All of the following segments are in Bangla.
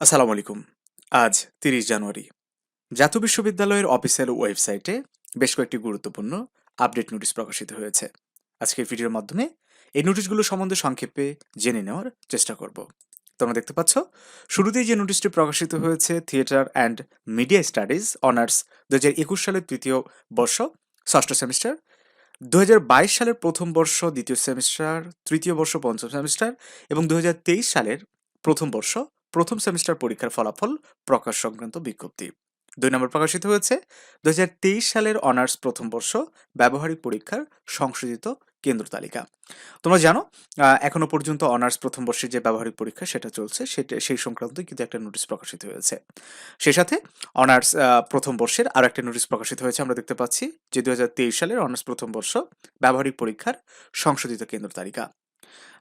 আসসালামু আলাইকুম। আজ তিরিশ জানুয়ারি। জাতীয় বিশ্ববিদ্যালয়ের অফিসিয়াল ওয়েবসাইটে বেশ কয়েকটি গুরুত্বপূর্ণ আপডেট নোটিশ প্রকাশিত হয়েছে। আজকের ভিডিওর মাধ্যমে এই নোটিশগুলো সম্বন্ধে সংক্ষেপে জেনে নেওয়ার চেষ্টা করব। তোমরা দেখতে পাচ্ছ, শুরুতেই যে নোটিশটি প্রকাশিত হয়েছে, theatre and media studies honours দু হাজার একুশ সালের তৃতীয় বর্ষ, ষষ্ঠ সেমিস্টার দু হাজার বাইশ সালের প্রথম বর্ষ, দ্বিতীয় সেমিস্টার, তৃতীয় বর্ষ, পঞ্চম সেমিস্টার এবং দু হাজার তেইশ সালের প্রথম বর্ষ প্রথম সেমিস্টার পরীক্ষার ফলাফল প্রকাশ সংক্রান্ত বিজ্ঞপ্তি। দুই নম্বর প্রকাশিত হয়েছে দুহাজার তেইশ সালের অনার্স প্রথম বর্ষ ব্যবহারিক পরীক্ষার সংশোধিত কেন্দ্র তালিকা। তোমরা জানো এখনও পর্যন্ত অনার্স প্রথম বর্ষের যে ব্যবহারিক পরীক্ষা সেটা চলছে, সেটা, সেই সংক্রান্ত কিন্তু একটা নোটিশ প্রকাশিত হয়েছে। সেই সাথে অনার্স প্রথম বর্ষের আর একটা নোটিশ প্রকাশিত হয়েছে, আমরা দেখতে পাচ্ছি যে দুই হাজার তেইশ সালের অনার্স প্রথম বর্ষ ব্যবহারিক পরীক্ষার সংশোধিত কেন্দ্র তালিকা।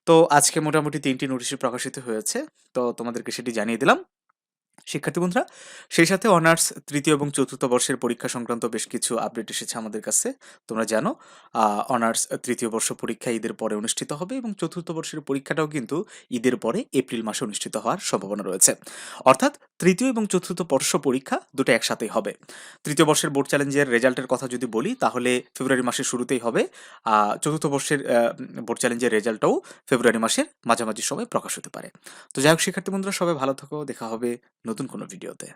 তো আজকে মোটামুটি তিনটি নোটিশ প্রকাশিত হয়েছে। তো তোমাদেরকে সেটি জানিয়ে দিলাম। শিক্ষার্থী বন্ধুরা, সেই সাথে অনার্স তৃতীয় এবং চতুর্থ বর্ষের পরীক্ষা সংক্রান্ত বেশ কিছু আপডেট এসেছে আমাদের কাছে। তোমরা জানো অনার্স তৃতীয় বর্ষ পরীক্ষা ঈদের পরে অনুষ্ঠিত হবে এবং চতুর্থ বর্ষের পরীক্ষাটাও কিন্তু ঈদের পরে এপ্রিল মাসে অনুষ্ঠিত হওয়ার সম্ভাবনা রয়েছে। অর্থাৎ তৃতীয় এবং চতুর্থ বর্ষ পরীক্ষা দুটো একসাথেই হবে। তৃতীয় বর্ষের বোর্ড চ্যালেঞ্জের রেজাল্টের কথা যদি বলি, তাহলে ফেব্রুয়ারি মাসের শুরুতেই হবে। চতুর্থ বর্ষের বোর্ড চ্যালেঞ্জের রেজাল্টটাও ফেব্রুয়ারি মাসের মাঝামাঝি সময় প্রকাশ হতে পারে। তো যাই হোক, শিক্ষার্থী বন্ধুরা, সবাই ভালো থাকো। দেখা হবে নতুন কোনো ভিডিওতে।